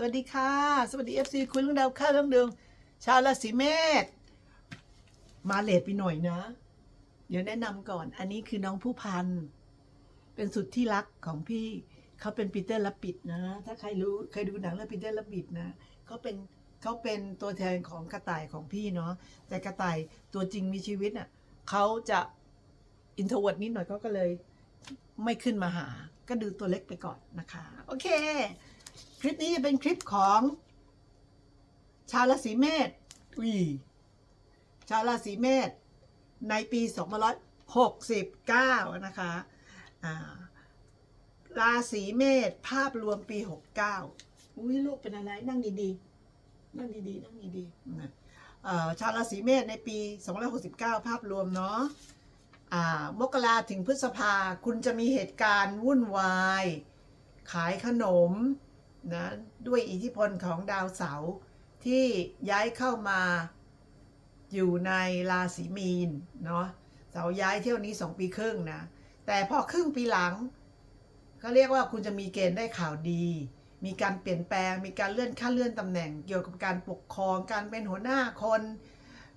สวัสดีค่ะ สวัสดีเอฟซีคุณเรื่องดาวข้าวเรื่องเดิมชาวราศีเมษมาเลทไปหน่อยนะ เดี๋ยวแนะนำก่อน อันนี้คือน้องผู้พัน เป็นสุดที่รักของพี่เขาเป็นปีเตอร์ลับบิดนะ ถ้าใครรู้เคยดูหนังเรื่องปีเตอร์ลับบิดนะเขาเป็นเขาเป็นตัวแทนของกระต่ายของพี่เนาะแต่กระต่ายตัวจริงมีชีวิตอะเขาจะอินโทรเวิร์ดนิดหน่อยเขาก็เลย ไม่ขึ้นมาหา ก็ดูตัวเล็กไปก่อนนะคะ โอเค คลิปนี้จะเป็นคลิปของ ชาวราศีเมษอุ้ยชาวราศีเมษในปี2569 นะคะอ่าราศีเมษภาพรวมปี 69 อุ้ยลูกเป็นอะไรนั่งดีๆ นั่งดีๆ นั่งดีๆชาวราศีเมษในปี 2569 ภาพรวมเนาะอ่ามกราถึงพฤษภาคุณจะมีเหตุการณ์วุ่นวาย ขายขนม นะด้วยอิทธิพลของดาวเสาร์ที่ย้ายเข้ามาอยู่ในราศีมีนเนาะเสาย้ายเที่ยวนี้สองปีครึ่งนะแต่พอครึ่งปีหลังเขาเรียกว่าคุณจะมีเกณฑ์ได้ข่าวดี มีการเปลี่ยนแปลง มีการเลื่อนขั้นเลื่อนตำแหน่ง เกี่ยวกับการปกครองการเป็นหัวหน้าคน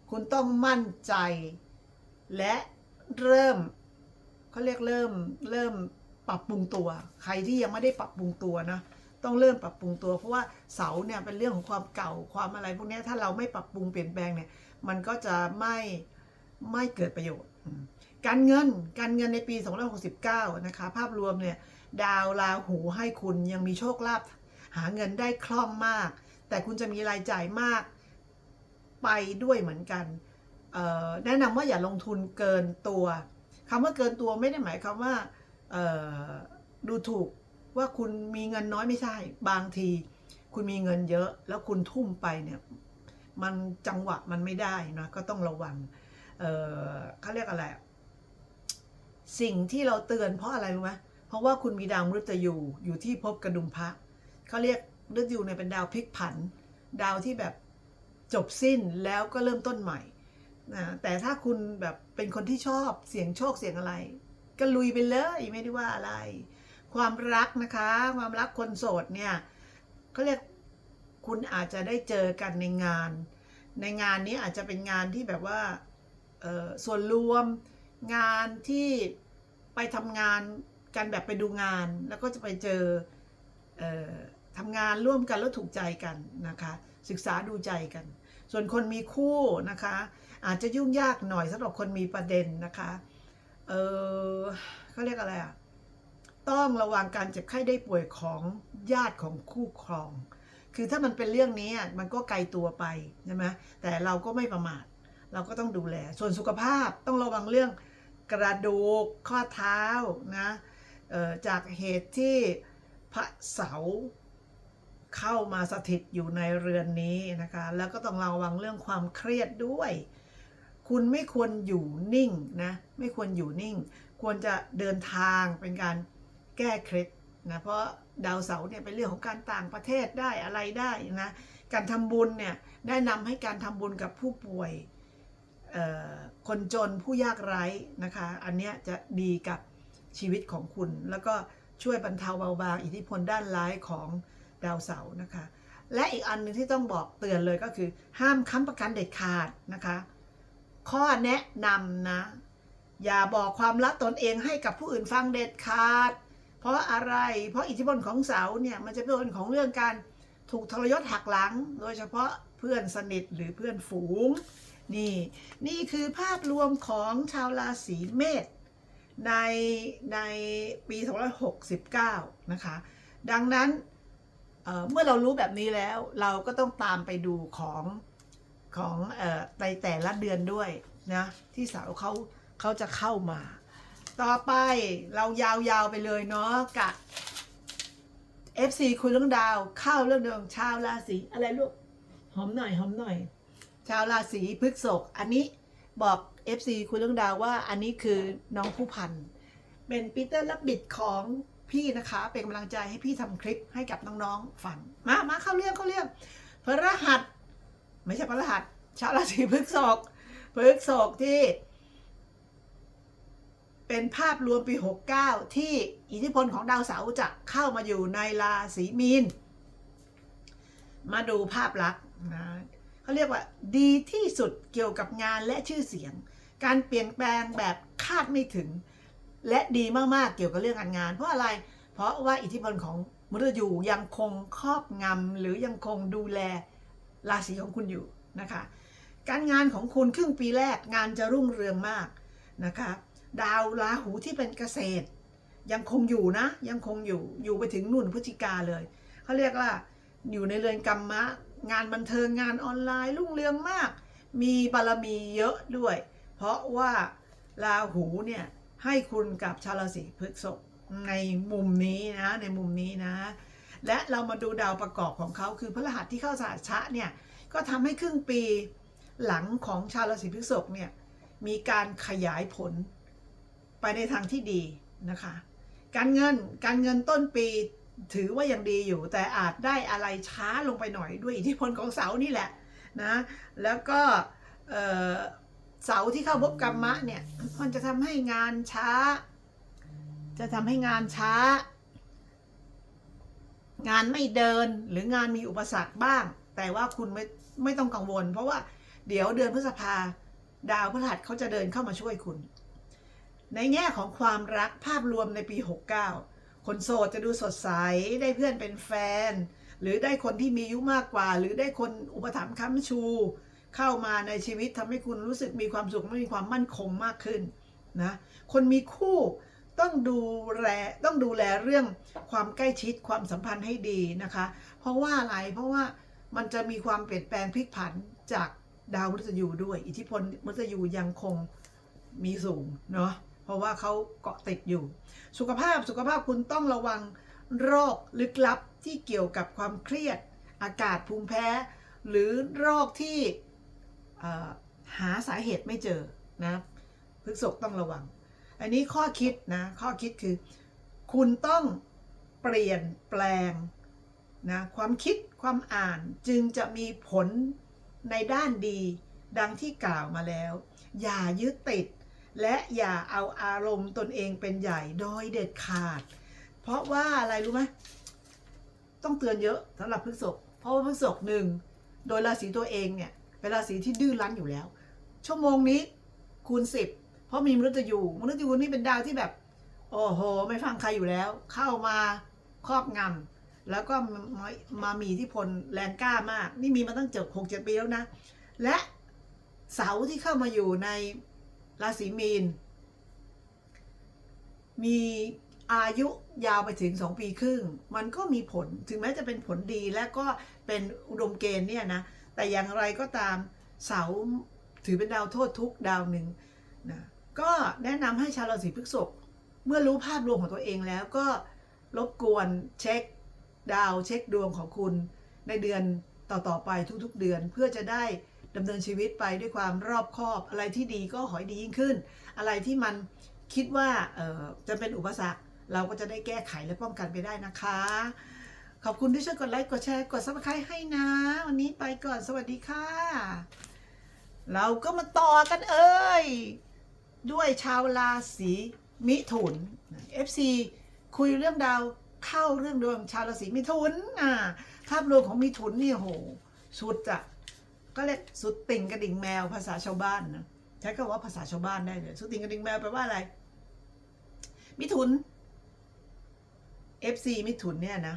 คุณต้องมั่นใจ และเริ่มเขาเรียกเริ่มเริ่มปรับปรุงตัว ใครที่ยังไม่ได้ปรับปรุงตัวนะ ต้องเริ่มปรับปรุงตัว เพราะว่าเสาเนี่ยเป็นเรื่องของความเก่าความอะไร พวกนี้ถ้าเราไม่ปรับปรุงเปลี่ยนแปลงเนี่ยมันก็จะไม่ไม่เกิดประโยชน์ การเงินการเงินในปี 2569 นะคะ ภาพรวมเนี่ยดาวราหูให้คุณยังมีโชคลาภหาเงินได้คล่องมาก แต่คุณจะมีรายจ่ายมากไปด้วยเหมือนกันแนะนำว่าอย่าลงทุนเกินตัวคำว่าเกินตัวไม่ได้หมายความว่าดูถูก ว่าคุณมีเงินน้อยไม่ใช่ บางที คุณมีเงินเยอะ แล้วคุณทุ่มไปเนี่ยมันจังหวะมันไม่ได้นะก็ต้องระวังเออเขาเรียกอะไร สิ่งที่เราเตือนเพราะอะไรรู้ไหมเพราะว่าคุณมีดาวมฤตยูอยู่ที่ภพกระดุมพระเขาเรียกมฤตยูเนี่ยเป็นดาวพลิกผัน ดาวที่แบบจบสิ้นแล้วก็เริ่มต้นใหม่นะแต่ถ้าคุณแบบเป็นคนที่ชอบเสียงโชคเสียงอะไร ก็ลุยไปเลยไม่ได้ว่าอะไร ความรักนะคะ ความรักคนโสดเนี่ยเขาเรียกคุณอาจจะได้เจอกันในงาน ในงานนี้อาจจะเป็นงานที่แบบว่าส่วนรวมงานที่ไปทำงานกันแบบไปดูงาน แล้วก็จะไปเจอเออทำงานร่วมกันแล้วถูกใจกันนะคะ ศึกษาดูใจกัน ส่วนคนมีคู่นะคะ อาจจะยุ่งยากหน่อยสำหรับคนมีประเด็นนะคะ เออเขาเรียกอะไรอะ ต้องระวังการเจ็บไข้ได้ป่วยของญาติของคู่ครอง คือถ้ามันเป็นเรื่องนี้มันก็ไกลตัวไปใช่ไหมแต่เราก็ไม่ประมาท เราก็ต้องดูแล ส่วนสุขภาพต้องระวังเรื่องกระดูกข้อเท้านะจากเหตุที่พระเสาเข้ามาสถิตอยู่ในเรือนนี้นะคะ แล้วก็ต้องระวังเรื่องความเครียดด้วย คุณไม่ควรอยู่นิ่งนะ ไม่ควรอยู่นิ่ง ควรจะเดินทางเป็นการ ก้เคล็ดนะเพราะดาวเสาร์เนี่ยเป็นเรื่องของการต่างประเทศได้อะไรได้นะการทำบุญเนี่ยแนะนำให้การทำบุญกับผู้ป่วยคนจนผู้ยากไร้นะคะ อันเนี้ยจะดีกับชีวิตของคุณ แล้วก็ช่วยบรรเทาเบาบางอิทธิพลด้านร้ายของดาวเสาร์นะคะ และอีกอันหนึงที่ต้องบอกเตือนเลยก็คือ ห้ามค้ำประกันเด็ดขาดนะคะ ข้อแนะนำนะ อย่าบอกความลับตนเองให้กับผู้อื่นฟังเด็ดขาด เพราะอะไร เพราะอิทธิพลของเสาเนี่ยมันจะเป็นของเรื่องการถูกทรยศหักหลัง โดยเฉพาะเพื่อนสนิทหรือเพื่อนฝูง นี่นี่คือภาพรวมของชาวราศีเมษในในปี 2569 นะคะ ดังนั้นเเมื่อเรารู้แบบนี้แล้วเราก็ต้องตามไปดูของของในแต่ละเดือนด้วยนะที่เสาเขาเขาจะเข้ามา ต่อไปเรายาวๆไปเลยเนาะกับ FC คุยเรื่องดาวเข้าเรื่องดิมชาวราศีอะไรลูกหอมหน่อยหอมหน่อย ชาวราศีพฤษภอันนี้บอก FC คุยเรื่องดาวว่าอันนี้คือน้องผู้พันเป็นปีเตอร์ลับบิดของพี่นะคะ เป็นกำลังใจให้พี่ทำคลิปให้กับน้องๆฟังมามาเข้าเรื่องเข้าเรื่องพระรหัส ไม่ใช่พระรหัส ชาวราศีพฤษภพฤษภที่ เป็นภาพรวมปี 69 ที่อิทธิพลของดาวเสาร์จะเข้ามาอยู่ในราศีมีน มาดูภาพลักษณ์นะเขาเรียกว่าดีที่สุดเกี่ยวกับงานและชื่อเสียง การเปลี่ยนแปลงแบบคาดไม่ถึง และดีมากๆเกี่ยวกับเรื่องการงาน เพราะอะไร เพราะว่าอิทธิพลของมฤตยูยังคงครอบงำหรือยังคงดูแลราศีของคุณอยู่นะคะ การงานของคุณครึ่งปีแรกงานจะรุ่งเรืองมากนะคะ ดาวราหูที่เป็นเกษตร ยังคงอยู่นะ ยังคงอยู่อยู่ไปถึงนุ่นพฤศจิกาเลยเขาเรียกว่าอยู่ในเรือนกรรมะ งานบันเทิงงานออนไลน์รุ่งเรืองมาก มีบารมีเยอะด้วย เพราะว่าราหูเนี่ยให้คุณกับชาวราศีพฤษภในมุมนี้นะในมุมนี้นะ และเรามาดูดาวประกอบของเขาคือพฤหัสที่เข้าสาชะเนี่ยก็ทำให้ครึ่งปีหลังของชาวราศีพฤษภเนี่ยมีการขยายผล ไปในทางที่ดีนะคะ การเงินการเงินต้นปีถือว่ายังดีอยู่ แต่อาจได้อะไรช้าลงไปหน่อยด้วยอิทธิพลของเสานี่แหละนะแล้วก็เสาที่เข้าพบกรรมะเนี่ยมันจะทำให้งานช้า จะทำให้งานช้า งานไม่เดินหรืองานมีอุปสรรคบ้าง แต่ว่าคุณไม่ไม่ต้องกังวล เพราะว่าเดี๋ยวเดือนพฤษภาดาวพฤหัสเขาจะเดินเข้ามาช่วยคุณ ในแง่ของความรักภาพรวมในปี 69 คนโสดจะดูสดใส ได้เพื่อนเป็นแฟน หรือได้คนที่มีอายุมากกว่า หรือได้คนอุปถัมภ์ค้ำชู เข้ามาในชีวิตทำให้คุณรู้สึกมีความสุขและมีความมั่นคงมากขึ้นนะคนมีคู่ต้องดูแลต้องดูแลเรื่องความใกล้ชิดความสัมพันธ์ให้ดีนะคะ เพราะว่าอะไรเพราะว่ามันจะมีความเปลี่ยนแปลงพลิกผันจากดาวมฤตยูด้วย อิทธิพลมฤตยูยังคงมีสูงเนาะ ราะว่าเขาเกาะติดอยู่ สุขภาพสุขภาพคุณต้องระวังโรคลึกลับที่เกี่ยวกับความเครียด อากาศภูมิแพ้ หรือโรคที่หาสาเหตุไม่เจอนะพฤกษกต้องระวัง อันนี้ข้อคิดนะข้อคิดคือ คุณต้องเปลี่ยนแปลงนะความคิดความอ่านจึงจะมีผลในด้านดี ดังที่กล่าวมาแล้ว อย่ายึดติด และอย่าเอาอารมณ์ตนเองเป็นใหญ่โดยเด็ดขาด เพราะว่าอะไรรู้ไหมต้องเตือนเยอะสำหรับพฤษภเพราะว่าพฤษภหนึ่งโดยราศีตัวเองเนี่ยเป็นราศีที่ดื้อรั้นอยู่แล้ว ชั่วโมงนี้คูณสิบเพราะมีมฤตยูมฤตยูนี่เป็นดาวที่แบบ โอ้โห ไม่ฟังใครอยู่แล้ว เข้ามาครอบงำแล้วก็มามามีที่พลแรงกล้ามาก นี่มีมาตั้งเจ็ดหกเจ็ดปีแล้วนะ และเสาที่เข้ามาอยู่ใน ราศีมีน มีอายุยาวไปถึง 2 ปีครึ่ง มันก็มีผลถึงแม้จะเป็นผลดีและก็เป็นอุดมเกณฑ์เนี่ยนะ แต่อย่างไรก็ตามเสาถือเป็นดาวโทษทุกดาวหนึ่งนะก็แนะนำให้ชาวราศีพฤษภเมื่อรู้ภาพรวมของตัวเองแล้วก็รบกวนเช็คดาวเช็คดวงของคุณในเดือนต่อๆไปทุกๆเดือนเพื่อจะได้ ดำเนินชีวิตไปด้วยความรอบคอบ อะไรที่ดีก็ขอให้ดียิ่งขึ้น อะไรที่มันคิดว่าจะเป็นอุปสรรค เราก็จะได้แก้ไขและป้องกันไปได้นะคะ ขอบคุณที่ช่วยกดไลค์กดแชร์กดซับสไครต์ให้นะ วันนี้ไปก่อนสวัสดีค่ะ เราก็มาต่อกันเอ้ย ด้วยชาวราศีมิถุน FC คุยเรื่องดาวเข้าเรื่องดวงชาวราศีมิถุนอ่าภาพรวมของมิถุนนี่โหสุดอะ ก็เรียกสุดติ่งกระดิ่งแมวภาษาชาวบ้านนะใช้คำว่าภาษาชาวบ้านได้เลยสุดติ่งกระดิ่งแมวแปลว่าอะไร มิถุน FC มิถุนเนี่ยนะ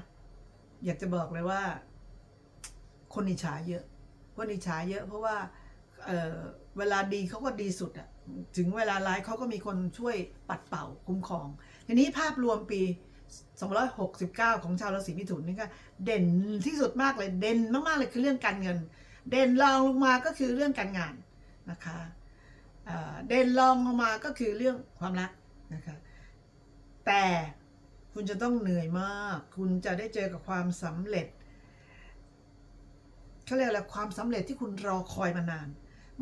อยากจะบอกเลยว่า คนอิจฉาเยอะ คนอิจฉาเยอะ เพราะว่าเเวลาดีเขาก็ดีสุดอะถึงเวลาร้ายเขาก็มีคนช่วยปัดเป่าคุ้มครอง ทีนี้ภาพรวมปี 269 ของชาวราศีมิถุนนี่ก็เด่นที่สุดมากเลยเด่นมากๆเลยคือเรื่องการเงิน เด่นรองลงมาก็คือเรื่องการงานนะคะเอ่อเด่นรองลงมาก็คือเรื่องความรักนะคะแต่คุณจะต้องเหนื่อยมาก คุณจะได้เจอกับความสำเร็จเขาเรียกอะไรความสำเร็จที่คุณรอคอยมานาน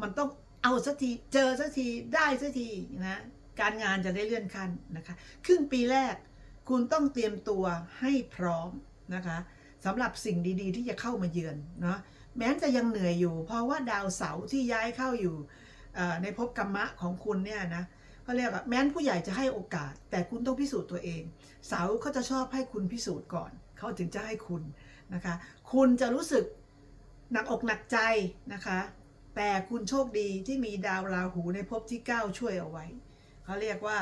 มันต้องเอาสักที เจอสักที ได้สักทีนะ การงานจะได้เลื่อนขั้นนะคะ ครึ่งปีแรกคุณต้องเตรียมตัวให้พร้อมนะคะสำหรับสิ่งดีๆ ที่จะเข้ามาเยือนเนาะ แม้จะยังเหนื่อยอยู่ เพราะว่าดาวเสาร์ที่ย้ายเข้าอยู่ในภพกรรมะของคุณเนี่ยนะเขาเรียกว่าแม้นผู้ใหญ่จะให้โอกาส แต่คุณต้องพิสูจน์ตัวเอง เสาเขาจะชอบให้คุณพิสูจน์ก่อนเเขาถึงจะให้คุณนะคะ คุณจะรู้สึกหนักอกหนักใจนะคะ แต่คุณโชคดีที่มีดาวราหูในภพที่ 9 ช่วยเอาไว้ เขาเรียกว่า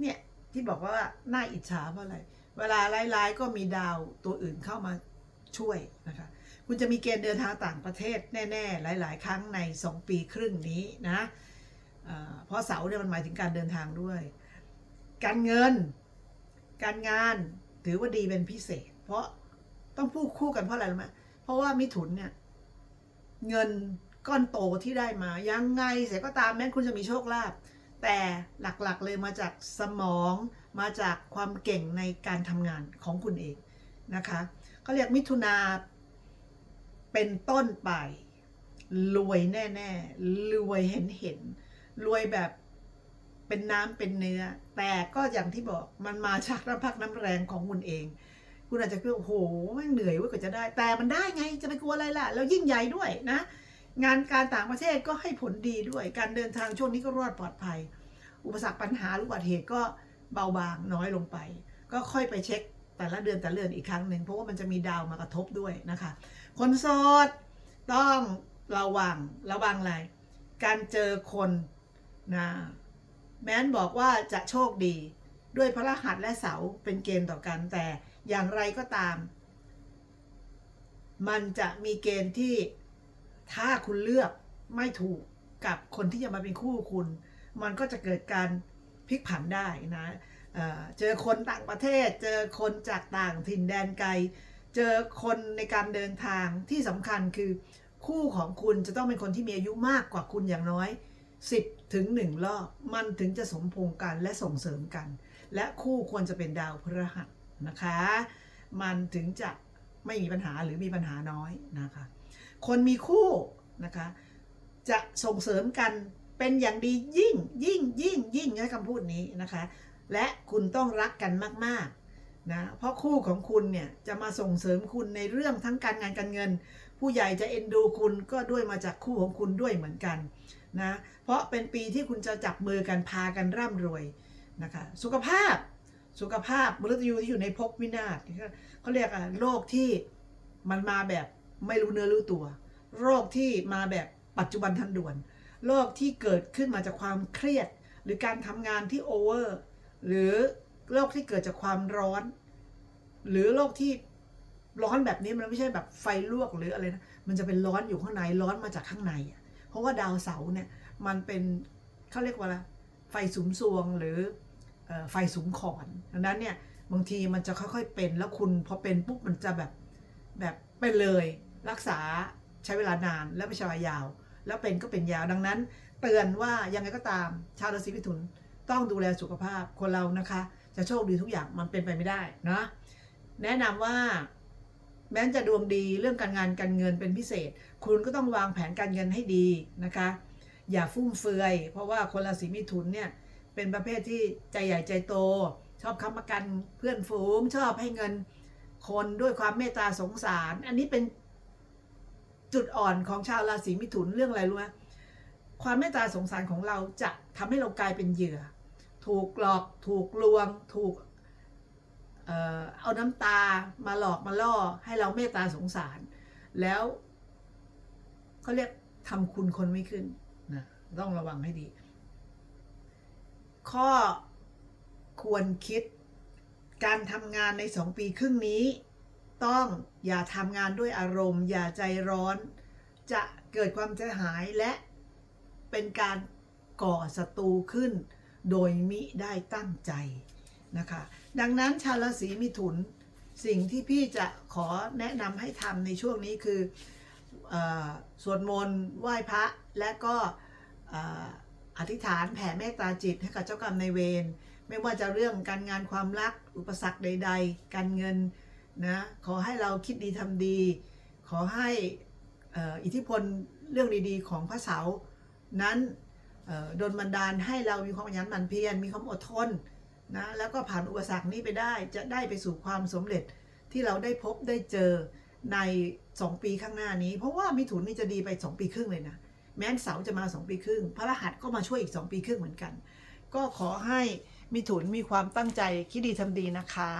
เนี่ยที่บอกว่าน่าอิจฉาเพราะอะไร เวลาร้ายๆก็มีดาวตัวอื่นเข้ามาช่วยนะคะ คุณจะมีเกณฑ์เดินทางต่างประเทศแน่ ๆ หลาย ๆ ครั้งใน 2 ปีครึ่งนี้นะเพราะเสาเนี่ยมันหมายถึงการเดินทางด้วย การเงิน การงานถือว่าดีเป็นพิเศษ เพราะต้องพูดคู่กันเพราะอะไรรู้ไหมเพราะว่ามิถุนเนี่ยเงินก้อนโตที่ได้มา ยังไงเสียก็ตามแม้คุณจะมีโชคลาภแต่หลักๆเลยมาจากสมองมาจากความเก่งในการทำงานของคุณเองนะคะเขาเรียกมิถุนา เป็นต้นไป รวยแน่ๆ รวยเห็นเห็น รวยแบบเป็นน้ำเป็นเนื้อ แต่ก็อย่างที่บอกมันมาจากน้ำพักน้ำแรงของคุณเอง คุณอาจจะคิดว่าโอ้โหแม่เหนื่อยว่ากว่าจะได้ แต่มันได้ไงจะไปกลัวอะไรล่ะ แล้วยิ่งใหญ่ด้วยนะ งานการต่างประเทศก็ให้ผลดีด้วย การเดินทางช่วงนี้ก็รอดปลอดภัย อุปสรรคปัญหาหรืออุบัติเหตุก็เบาบางน้อยลงไป ก็ค่อยไปเช็คแต่ละเดือนแต่ละเดือนอีกครั้งหนึ่งเพราะว่ามันจะมีดาวมากระทบด้วยนะคะ คนโสดต้องระวังระวังอะไร การเจอคนนะแม้นบอกว่าจะโชคดีด้วยพระรหัสและเสาเป็นเกณฑ์ต่อกันแต่อย่างไรก็ตาม มันจะมีเกณฑ์ที่ถ้าคุณเลือกไม่ถูกกับคนที่จะมาเป็นคู่คุณ มันก็จะเกิดการพลิกผันได้นะเออเจอคนต่างประเทศ เจอคนจากต่างถิ่นแดนไกล เจอคนในการเดินทางที่สำคัญคือ คู่ของคุณจะต้องเป็นคนที่มีอายุมากกว่าคุณอย่างน้อย 10ถึง1รอบมันถึงจะสมพงกันและส่งเสริมกัน และคู่ควรจะเป็นดาวพฤหัสนะคะ มันถึงจะไม่มีปัญหาหรือมีปัญหาน้อยนะคะ คนมีคู่นะคะ จะส่งเสริมกันเป็นอย่างดียิ่งยิ่งยิ่งยิ่งใช้คำพูดนี้นะคะ และคุณต้องรักกันมาก ๆ นะเพราะคู่ของคุณเนี่ยจะมาส่งเสริมคุณในเรื่องทั้งการงานการเงิน ผู้ใหญ่จะเอ็นดูคุณก็ด้วยมาจากคู่ของคุณด้วยเหมือนกันนะเพราะเป็นปีที่คุณจะจับมือกันพากันร่ำรวยนะคะสุขภาพสุขภาพมฤตยูที่อยู่ในภพวินาศเขาเรียกอะโรคที่มันมาแบบไม่รู้เนื้อรู้ตัว โรคที่มาแบบปัจจุบันทันด่วน โรคที่เกิดขึ้นมาจากความเครียด หรือการทำงานที่โอเวอร์หรือ โรคที่เกิดจากความร้อน หรือโรคที่ร้อนแบบนี้มันไม่ใช่แบบไฟลวกหรืออะไรนะ มันจะเป็นร้อนอยู่ข้างในร้อนมาจากข้างใน เพราะว่าดาวเสาร์เนี่ยมันเป็นเขาเรียกว่าอะไรไฟสุมซวงหรือไฟสุมขอนดังนั้นเนี่ยบางทีมันจะค่อยๆเป็นแล้วคุณพอเป็นปุ๊บมันจะแบบแบบเป็นเลยรักษาใช้เวลานานและไม่ใช่วายาว แล้วเป็นก็เป็นยาวดังนั้น เตือนว่ายังไงก็ตามชาวราศีมิถุนต้องดูแลสุขภาพคนเรานะคะ จะโชคดีทุกอย่างมันเป็นไปไม่ได้นะแนะนำว่าแม้จะดวงดีเรื่องการงานการเงินเป็นพิเศษ คุณก็ต้องวางแผนการเงินให้ดีนะคะ อย่าฟุ่มเฟือย เพราะว่าคนราศีมิถุนเนี่ยเป็นประเภทที่ใจใหญ่ใจโต ชอบค้ำประกันเพื่อนฝูง ชอบให้เงินคนด้วยความเมตตาสงสาร อันนี้เป็นจุดอ่อนของชาวราศีมิถุนเรื่องอะไรรู้ไหมความเมตตาสงสารของเราจะทำให้เรากลายเป็นเหยื่อ ถูกหลอกถูกลวง ถูกเอ่อเอาน้ำตามาหลอกมาล่อ ให้เราเมตตาสงสาร แล้วเขาเรียกทำคุณคนไม่ขึ้นนะต้องระวังให้ดี ข้อควรคิดการทำงานในสองปีครึ่งนี้ ต้องอย่าทำงานด้วยอารมณ์ อย่าใจร้อน จะเกิดความเสียหายและเป็นการก่อศัตรูขึ้น โดยมิได้ตั้งใจนะคะ ดังนั้นชาวราศีมิถุนสิ่งที่พี่จะขอแนะนำให้ทำในช่วงนี้คืออสวดมนต์ไหว้พระ และก็ออธิษฐานแผ่เมตตาจิตให้กับเจ้ากรรมนายเวรไม่ว่าจะเรื่องการงานความรัก อุปสรรคใด ๆ การเงินนะขอให้เราคิดดีทำดี ขอให้อ,อิทธิพลเรื่องดีๆ ของพระเสานั้น โดนบันดาลให้เรามีความขยันหมั่นเพียรมีความอดทนนะแล้วก็ผ่านอุปสรรคนี้ไปได้จะได้ไปสู่ความสำเร็จที่เราได้พบได้เจอใน 2 ปีข้างหน้านี้ เพราะว่ามิถุนนี่จะดีไป 2 ปีครึ่งเลยนะ แม้นเสาจะมา 2 ปีครึ่ง พระรหัสก็มาช่วยอีก 2 ปีครึ่งเหมือนกัน ก็ขอให้มิถุนมีความตั้งใจคิดดีทำดีนะคะ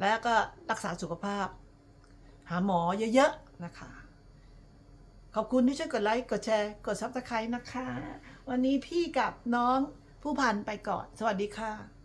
แล้วก็รักษาสุขภาพ หาหมอเยอะๆนะคะ ขอบคุณที่ช่วยกดไลค์กดแชร์กดซับสไครต์นะคะ วันนี้พี่กับน้องผู้พันไปก่อน สวัสดีค่ะ